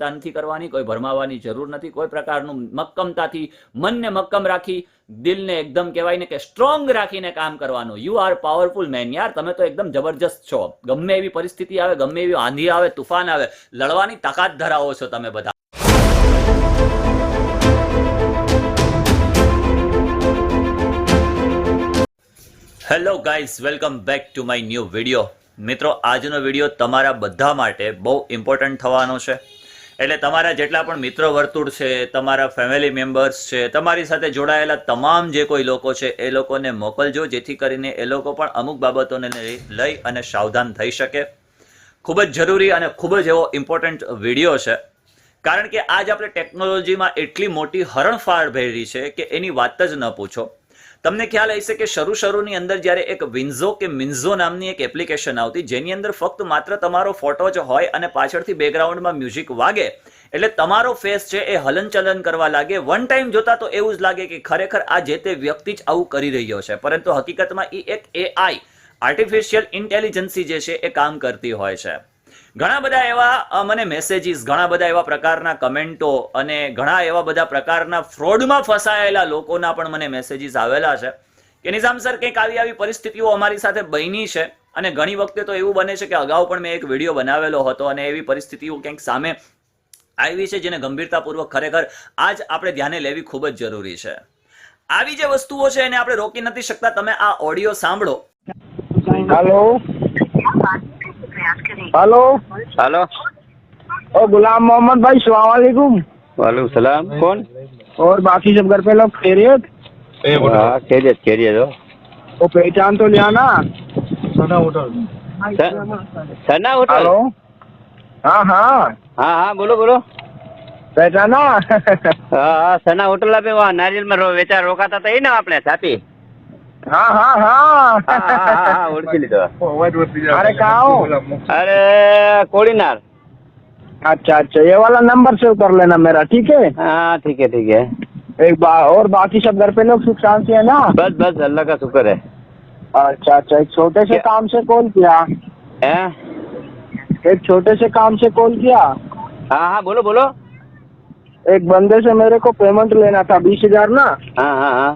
ચિંતા નથી કરવાની, કોઈ ભરમાવાની જરૂર નથી, કોઈ પ્રકારનું મક્કમતાથી મનને મક્કમ રાખી, દિલને એકદમ કહેવાય ને કે સ્ટ્રોંગ રાખીને કામ કરવાનું. યુ આર પાવરફુલ મેન યાર, તમે તો એકદમ જબરજસ્ત છો. ગમે એવી પરિસ્થિતિ આવે, ગમે એવી આંધી આવે, તુફાન આવે, લડવાની તાકાત ધરાવો છો તમે બધા. Hello guys welcome back to my new video મિત્રો, આજનો વીડિયો તમારા બધા માટે બહુ ઇમ્પોર્ટન્ટ થવાનો છે. એટલે તમારા જેટલા પણ મિત્ર વર્તુળ છે, તમારા ફેમિલી મેમ્બર્સ છે, તમારી સાથે જોડાયેલા તમામ જે કોઈ લોકો છે, એ લોકોને મોકલજો, જેથી કરીને એ લોકો પણ અમુક બાબતોને લઈ અને સાવધાન થઈ શકે. ખૂબ જ જરૂરી અને ખૂબ જ એવો ઇમ્પોર્ટન્ટ વીડિયો છે. કારણ કે આજ આપણે ટેકનોલોજીમાં એટલી મોટી હરણફાળ ભેરી છે કે એની વાત જ ન પૂછો. તમને ખ્યાલ હશે કે શરૂ શરૂની અંદર જ્યારે એક વિન્ઝો કે મિન્ઝો નામની એક એપ્લિકેશન આવતી, જેની અંદર ફક્ત માત્ર તમારો ફોટો જ હોય અને પાછળથી બેકગ્રાઉન્ડમાં મ્યુઝિક વાગે, એટલે તમારો ફેસ છે એ હલનચલન કરવા લાગે. વન ટાઈમ જોતા તો એવું જ લાગે કે ખરેખર આ જે તે વ્યક્તિ જ આવું કરી રહ્યો છે. પરંતુ હકીકતમાં એ એક એઆઈ આર્ટિફિશિયલ ઇન્ટેલિજન્સી જે છે એ કામ કરતી હોય છે. ઘણા બધા એવા મને મેસેજીસ ઘણા બધા એવા પ્રકારના કમેન્ટો અને ઘણા એવા બધા પ્રકારના ફ્રોડમાં ફસાયેલા લોકોના પણ મને મેસેજીસ આવેલા છે. કે નિઝામ સર કંઈક આવી આવી પરિસ્થિતિઓ અમારી સાથે બની છે અને ઘણી વખતે તો એવું બને છે કે અગાઉ પણ મેં એક વીડિયો બનાવેલો હતો અને એવી પરિસ્થિતિઓ ક્યાંક સામે આવી છે જેને ગંભીરતાપૂર્વક ખરેખર આજ આપણે ધ્યાને લેવી ખૂબ જ જરૂરી છે. આવી જે વસ્તુઓ છે એને આપણે રોકી નથી શકતા. તમે આ ઓડિયો સાંભળો. हेलो હેલો હેલો ओ गुलाम मोहम्मद भाई सलामकुम वालेकुम सलाम कौन और बाकी सब घर पे लोग खैरियत खैरियत खैरियत हो वो पहचान तो लिया ना Sana hotel Sana hotel hello हाँ हाँ हाँ हाँ बोलो बोलो पहचाना हाँ हाँ सना होटल पे वहाँ नारियल में रो बेचा रोका था ना आपने सापी હા હા હા हाँ હા ઓળખી લીધો अरे कहाँ हो અરે કોડીનાર अच्छा अच्छा ये वाला नंबर सेव कर लेना मेरा ठीक है हाँ ठीक है ठीक है एक बार और बाकी सब घर पे लोग सुख शांति है ना बस बस अल्लाह का शुक्र है अच्छा अच्छा एक छोटे से क्या? काम से कॉल किया हैं एक छोटे से काम से कॉल किया हाँ हाँ बोलो बोलो एक बंदे से मेरे को पेमेंट लेना था बीस हजार ना हाँ हाँ हाँ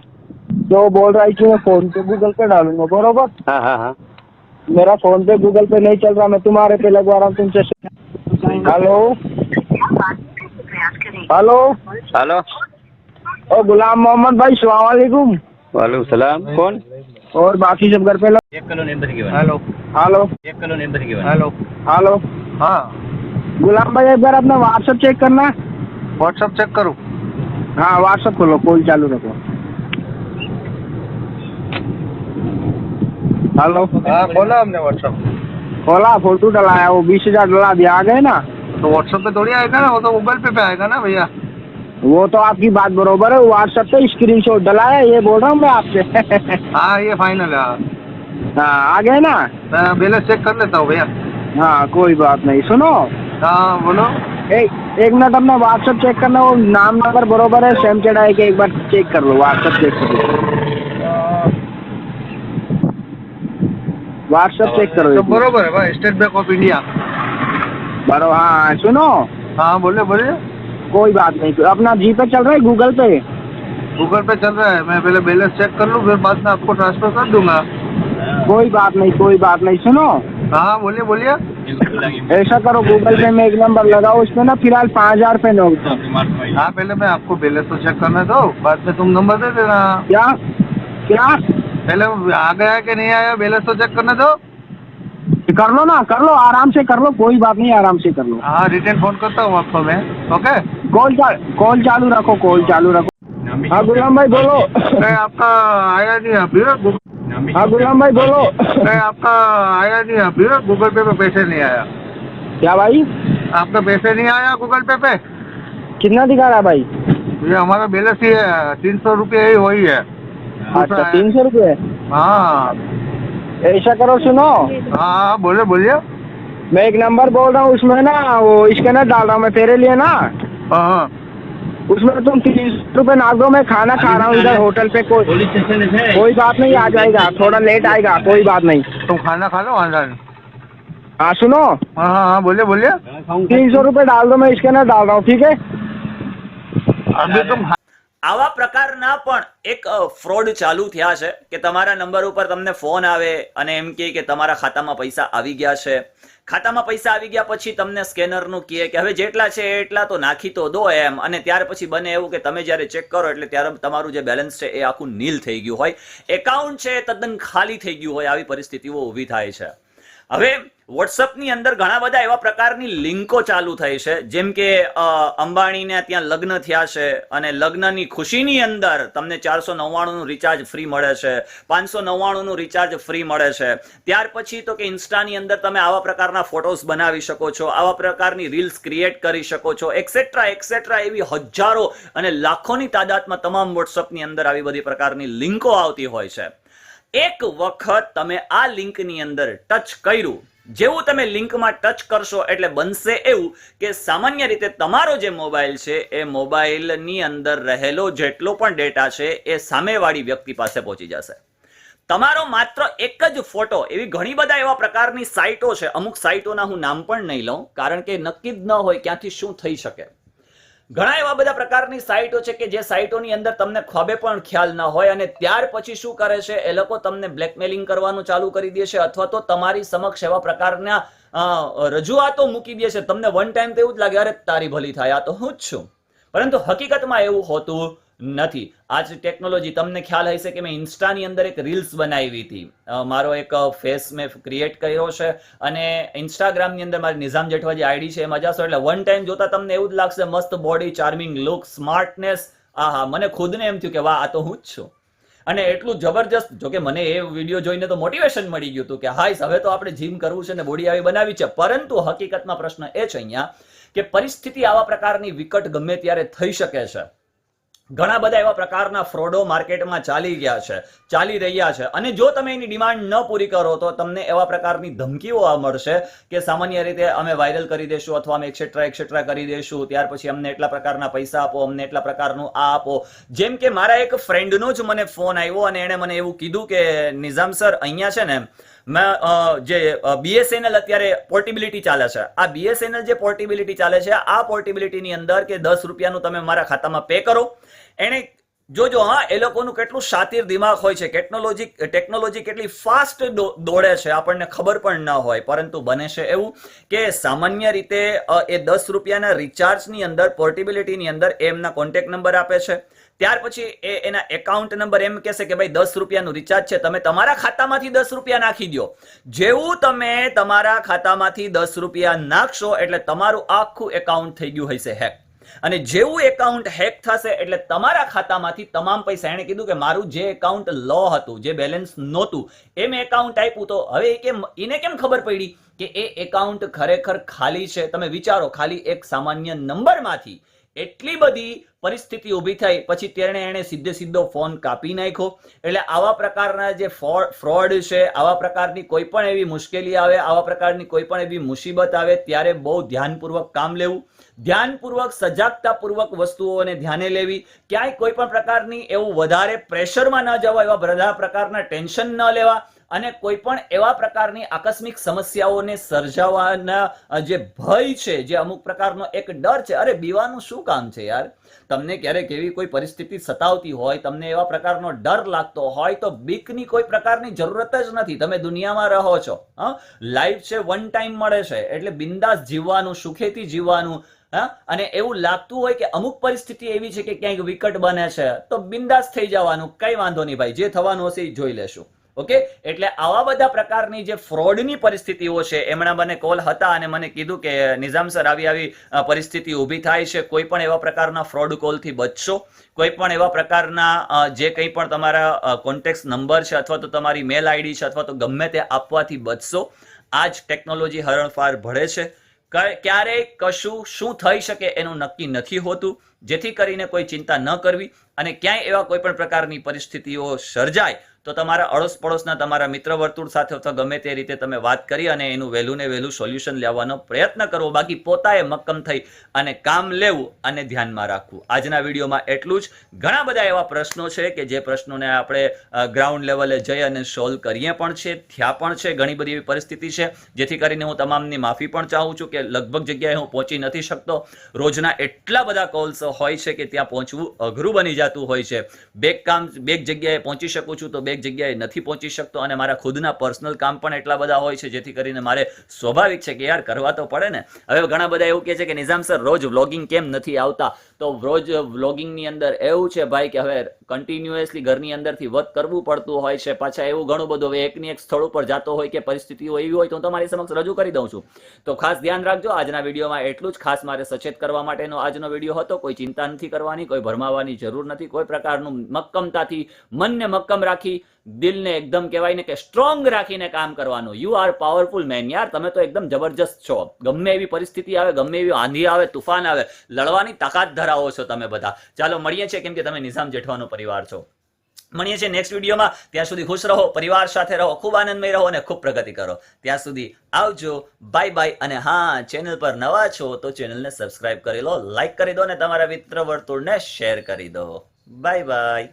तो वो बोल रहा है कि मैं फ़ोन पे गूगल पे डालूँगा बरोबर? हाँ हाँ हाँ। मेरा फ़ोन पे गूगल पे नहीं चल रहा मैं तुम्हारे पे लगवा रहा हूँ तुमसे हेलो? हेलो? हेलो। ओ गुलाम मोहम्मद भाई सलामकुम वालेकुम। सलाम। कौन? और बाकी सब घर पे लोग एक किलो नींबू की हेलो। हेलो। एक किलो नींबू की हेलो। हेलो। हाँ। गुलाम भाई एक बार अपना व्हाट्सएप चेक करना। व्हाट्सअप चेक करूँ? हाँ व्हाट्सएप खोलो कॉल चालू रखो। हेलो। हाँ खोला हमने व्हाट्सअप खोला फ़ोटो डलाया वो बीस हज़ार डला दिया आ गए ना। तो व्हाट्सअप पे थोड़ी आएगा ना वो तो गूगल पे पे आएगा ना भैया? वो तो आपकी बात बरोबर है व्हाट्सएप पे स्क्रीन शॉट डला है ये बोल रहा हूँ मैं आपसे। हाँ ये फाइनल है हाँ। हाँ आ गए ना? मैं बैलेंस चेक कर लेता हूँ भैया। हाँ कोई बात नहीं सुनो। हाँ बोलो। एक एक मिनट अपना व्हाट्सएप चेक करना वो नाम नंबर बरोबर है सेम चढ़ा है कि एक बार चेक कर लो व्हाट्सएप चेक कर लो। व्हाट्सएप चेक करो तो बरोबर है भाई स्टेट बैंक ऑफ़ इंडिया बरो हाँ सुनो। हाँ बोले बोले कोई बात नहीं अपना जी पे चल रहा है गूगल पे? गूगल पे चल रहा है। मैं पहले बैलेंस चेक कर लूँ फिर बाद में आपको ट्रांसफ़र कर दूँगा। कोई बात नहीं कोई बात नहीं सुनो। हाँ बोलिए बोलिए। ऐसा करो गूगल पे में एक नंबर लगाओ उसमें ना फ़िलहाल पाँच हज़ार रुपये नोट हाँ पहले मैं आपको बैलेंस तो चेक करने दो बाद में तुम नंबर दे देना। क्या? क्या? पहले आ गया कि नहीं आया? बैलेंस तो चेक करने दो। कर लो ना कर लो आराम से कर लो कोई बात नहीं आराम से कर लो। हाँ रिटर्न फ़ोन करता हूँ आपको मैं ओके कॉल चाल कॉल चालू रखो कॉल चालू रखो। हाँ गुलाम भाई बोलो। मैं आपका आया नहीं अभी हाँ गुलाम भाई बोलो। मैं आपका आया नहीं अभी गूगल पे पे पैसे नहीं आया। क्या भाई? आपका पैसे नहीं आया गूगल पे पे? कितना दिखा रहा है भाई? ये हमारा बैलेंस ही है तीन सौ रुपये ही वही है। अच्छा तीन सौ रुपये? हाँ। ऐसा करो सुनो। हाँ बोले बोलिए। मैं एक नंबर बोल रहा हूँ उसमें ना वो स्कैनर डाल रहा हूँ मैं तेरे लिए ना। हाँ उसमें तुम तीन सौ रुपये नाप दो मैं खाना खा रहा हूँ इधर होटल पे कोई कोई बात नहीं आ जाएगा थोड़ा लेट आएगा कोई बात नहीं। तुम खाना खा लो नहीं हाँ सुनो। हाँ हाँ हाँ बोलिए बोलिए। तीन सौ रुपये डाल दो मैं स्कैनर डाल रहा हूँ ठीक है? अभी तुम આવા પ્રકારના પણ એક ફ્રોડ ચાલુ થયા છે કે તમારા નંબર ઉપર તમને ફોન આવે અને એમ કહે કે તમારા ખાતામાં પૈસા આવી ગયા છે. ખાતામાં પૈસા આવી ગયા પછી તમને સ્કેનરનું કહે કે હવે જેટલા છે એટલા તો નાખી તો દો એમ. અને ત્યાર પછી બને એવું કે તમે જ્યારે ચેક કરો એટલે ત્યારે તમારું જે બેલેન્સ છે એ આખું નીલ થઈ ગયું હોય. એકાઉન્ટ છે તદ્દન ખાલી થઈ ગયું હોય. આવી પરિસ્થિતિઓ ઊભી થાય છે. હવે વોટ્સઅપની અંદર ઘણા બધા એવા પ્રકારની લિંકો ચાલુ થઈ છે. જેમ કે અંબાણીને ત્યાં લગ્ન થયા છે અને લગ્નની ખુશીની અંદર તમને ચારસો નવ્વાણુંનું રિચાર્જ ફ્રી મળે છે, પાંચસો નવ્વાણુંનું રિચાર્જ ફ્રી મળે છે. ત્યાર પછી તો કે ઇન્સ્ટાની અંદર તમે આવા પ્રકારના ફોટોસ બનાવી શકો છો, આવા પ્રકારની રીલ્સ ક્રિએટ કરી શકો છો એક્સેટ્રા એક્સેટ્રા એવી હજારો અને લાખોની તાદાદમાં તમામ વોટ્સઅપની અંદર આવી બધી પ્રકારની લિંકો આવતી હોય છે. એક વખત તમે આ લિંકની અંદર ટચ કર્યું, જેવું તમે લિંકમાં ટચ કરશો એટલે બનશે એવું કે સામાન્ય રીતે તમારો જે મોબાઈલ છે એ મોબાઈલની અંદર રહેલો જેટલો પણ ડેટા છે એ સામેવાળી વ્યક્તિ પાસે પહોંચી જશે. તમારો માત્ર એક જ ફોટો, એવી ઘણી બધા એવા પ્રકારની સાઇટો છે, અમુક સાઇટોના હું નામ પણ નહીં લઉં, કારણ કે નક્કી જ ન હોય ક્યાંથી શું થઈ શકે. ઘણા એવા બધા પ્રકારની સાઇટો છે કે જે સાઇટોની અંદર તમને ખોબે પણ ખ્યાલ ન હોય અને ત્યાર પછી શું કરે છે, એ લોકો તમને બ્લેકમેલિંગ કરવાનું ચાલુ કરી દે છે અથવા તો તમારી સમક્ષ એવા પ્રકારના રજૂઆતો મૂકી દે છે. તમને વન ટાઈમ તો એવું જ લાગે, અરે, તારી ભલી થાય, આ તો હું જ છું. પરંતુ હકીકતમાં એવું હોતું નથી. આજ ટેકનોલોજી તમને ખ્યાલ હશે કે મેં ઇન્સ્ટાની અંદર એક રીલ્સ બનાવી હતી. મારો એક ફેસ મેં ક્રિએટ કર્યો છે અને ઇન્સ્ટાગ્રામની અંદર મારી નિઝામ જેઠવા જે આઈડી છે એમાં જશો એટલે વન ટાઈમ જોતા તમને એવું જ લાગશે, મસ્ત બોડી ચાર્મિંગ લુક સ્માર્ટનેસ આહા, મને ખુદને એમ થયું કે વાહ, આ તો હું જ છું. અને એટલું જબરજસ્ત જો કે મને એ વીડિયો જોઈને તો મોટિવેશન મળી ગયું હતું કે હાઈસ હવે તો આપણે જીમ કરવું છે ને બોડી આવી બનાવી છે. પરંતુ હકીકતમાં પ્રશ્ન એ છે અહીંયા કે પરિસ્થિતિ આવા પ્રકારની વિકટ ગમે ત્યારે થઈ શકે છે. ઘણા બધા એવા પ્રકારના ફ્રોડો માર્કેટમાં ચાલી ગયા છે, ચાલી રહ્યા છે. અને જો તમે એની ડિમાન્ડ ન પૂરી કરો તો તમને એવા પ્રકારની ધમકીઓ મળશે કે સામાન્ય રીતે અમે વાયરલ કરી દેશું અથવા અમે એક્સેટ્રા એક્સેટ્રા કરી દેશું, ત્યાર પછી અમને એટલા પ્રકારના પૈસા આપો, અમને એટલા પ્રકારનું આ આપો. જેમ કે મારા એક ફ્રેન્ડનો જ મને ફોન આવ્યો અને એણે મને એવું કીધું કે, નિઝામ સર અહીંયા છે ને જે બીએસએનએલ અત્યારે પોર્ટેબિલિટી ચાલે છે. આ બીએસએનએલ જે પોર્ટેબિલિટી ચાલે છે, આ પોર્ટેબિલિટીની અંદર કે દસ રૂપિયાનું તમે મારા ખાતામાં પે કરો. એને જોજો, હા, એ લોકોનું કેટલું શાતિર દિમાગ હોય છે. ટેકનોલોજી ટેકનોલોજી કેટલી ફાસ્ટ દોડે છે, આપણને ખબર પણ ન હોય. પરંતુ બને છે એવું કે સામાન્ય રીતે એ દસ રૂપિયાના રિચાર્જની અંદર પોર્ટેબિલિટીની અંદર એમના કોન્ટેક્ટ નંબર આપે છે. ત્યાર પછી એ એના એકાઉન્ટ નંબર એમ કહેશે કે ભાઈ દસ રૂપિયાનું રિચાર્જ છે. તમે તમારા ખાતામાંથી દસ રૂપિયા નાખી દો જેવું તમે તમારા ખાતામાંથી દસ રૂપિયા નાખશો એટલે તમારું આખું એકાઉન્ટ થઈ ગયું હશે હેક અને જેવું એકાઉન્ટ હેક થશે એટલે તમારા ખાતામાંથી તમામ પૈસા. એણે કીધું કે મારું જે એકાઉન્ટ લો હતું, જે બેલેન્સ નહોતું, એ મેં એકાઉન્ટ આપ્યું. તો હવે એ કેમ, એને કેમ ખબર પડી કે એ એકાઉન્ટ ખરેખર ખાલી છે? તમે વિચારો, ખાલી એક સામાન્ય નંબરમાંથી એટલી બધી પરિસ્થિતિ ઊભી થઈ. પછી તેણે એણે સીધે સીધો ફોન કાપી નાખ્યો. એટલે આવા પ્રકારના જે ફ્રોડ છે, આવા પ્રકારની કોઈ પણ એવી મુશ્કેલી આવે, આવા પ્રકારની કોઈ પણ એવી મુસીબત આવે, ત્યારે બહુ ધ્યાનપૂર્વક કામ લેવું, ધ્યાનપૂર્વક સજાગતાપૂર્વક વસ્તુઓને ધ્યાને લેવી, ક્યાંય કોઈ પણ પ્રકારની એવું વધારે પ્રેશરમાં ન જવા એવા બધા પ્રકારના ટેન્શન ન લેવા અને કોઈ પણ એવા પ્રકારની આકસ્મિક સમસ્યાઓને સર્જાવાના જે ભય છે, જે અમુક પ્રકારનો એક ડર છે, અરે બીવાનું શું કામ છે યાર? તમને ક્યારેક એવી કોઈ પરિસ્થિતિ સતાવતી હોય, તમને એવા પ્રકારનો ડર લાગતો હોય, તો બીકની કોઈ પ્રકારની જરૂરત જ નથી. તમે દુનિયામાં રહો છો, હા? લાઈફ છે વન ટાઈમ મળે છે, એટલે બિંદાસ જીવવાનું, સુખેથી જીવવાનું, હા? અને એવું લાગતું હોય કે અમુક પરિસ્થિતિ એવી છે કે ક્યાંક વિકટ બને છે, તો બિંદાસ થઈ જવાનું. કઈ વાંધો નહીં ભાઈ, જે થવાનું હશે એ જોઈ લેશું. ઓકે? એટલે આવા બધા પ્રકારની જે ફ્રોડની પરિસ્થિતિઓ છે એમના મને કોલ હતા અને મને કીધું કે, નિઝામ સર, આવી આવી પરિસ્થિતિ ઊભી થાય છે. કોઈ પણ એવા પ્રકારના ફ્રોડ કોલથી બચશો. કોઈ પણ એવા પ્રકારના જે કંઈ પણ તમારા કોન્ટેક્ટ નંબર છે અથવા તો તમારી મેલ આઈડી છે અથવા તો ગમે તે આપવાથી બચશો. આ જ ટેકનોલોજી હરણફાર ભળે છે. ક- ક્યારેય કશું, શું થઈ શકે એનું નક્કી નથી હોતું. જેથી કરીને કોઈ ચિંતા ન કરવી અને ક્યાંય એવા કોઈ પણ પ્રકારની પરિસ્થિતિઓ સર્જાય તો તમારા અડોશ પડોશના તમારા મિત્ર વર્તુળ સાથે અથવા ગમે તે રીતે તમે વાત કરી અને એનું વહેલું ને વહેલું સોલ્યુશન લેવાનો પ્રયત્ન કરવો બાકી પોતાએ મક્કમ થઈ અને કામ લેવું અને ધ્યાનમાં રાખવું. આજના વિડીયોમાં એટલું જ. ઘણા બધા એવા પ્રશ્નો છે કે જે પ્રશ્નોને આપણે ગ્રાઉન્ડ લેવલે જઈ અને સોલ્વ કરીએ પણ છે, થયા પણ છે, ઘણી બધી એવી પરિસ્થિતિ છે, જેથી કરીને હું તમામની માફી પણ ચાહું છું કે લગભગ જગ્યાએ હું પહોંચી નથી શકતો. રોજના એટલા બધા કોલ્સ હોય છે કે ત્યાં પહોંચવું અઘરું બની જતું હોય છે. બે કામ, બે જગ્યાએ પહોંચી શકું છું તો બેક જગ્યાએ નથી પહોંચી શકતો અને મારા ખુદના પર્સનલ કામ પણ એટલા બધા હોય છે, જેથી કરીને મારે સ્વાભાવિક છે કે યાર કરવા તો પડે ને. હવે ઘણા બધા એવું કહે છે કે નિઝામ સર, રોજ વ્લોગિંગ કેમ નથી આવતા? તો રોજ વ્લોગિંગની અંદર એવું છે ભાઈ કે હવે કન્ટિન્યુઅસલી ઘરની અંદરથી વર્ક કરવું પડતું હોય છે, પાછા એવું ઘણું બધું હવે એકની એક સ્થળ ઉપર જતો હોય કે પરિસ્થિતિઓ એવી હોય તો હું તમારી સમક્ષ રજૂ કરી દઉં છું. તો ખાસ ધ્યાન રાખજો, આજના વિડીયોમાં એટલું જ. ખાસ મારે સચેત કરવા માટેનો આજનો વીડિયો હતો. કોઈ ચિંતા નથી કરવાની, કોઈ ભરમાવાની જરૂર નથી. કોઈ પ્રકારનું મક્કમતાથી મનને મક્કમ રાખી દિલને એકદમ કહેવાય ને કે સ્ટ્રોંગ રાખીને કામ કરવાનું. યુ આર પાવરફુલ મેન યાર. તમે તો એકદમ જબરજસ્ત છો. ગમે એવી પરિસ્થિતિ આવે, ગમે એવી આંધી આવે, તુફાન આવે, લડવાની તાકાત ધરાવો છો તમે બધા. ચાલો, મળીએ છીએ કેમ કે તમે નિઝામ જેઠવાનો પરિવાર છો. મળીએ છીએ નેક્સ્ટ વિડીયોમાં ત્યાં સુધી ખુશ રહો, પરિવાર સાથે રહો, ખૂબ આનંદમય રહો અને ખૂબ પ્રગતિ કરો. ત્યાં સુધી આવજો. બાય બાય અને હા ચેનલ પર નવા છો તો ચેનલને સબસ્ક્રાઇબ કરી લો લાઇક કરી દો અને તમારા મિત્ર વર્તુળને શેર કરી દો. Bye bye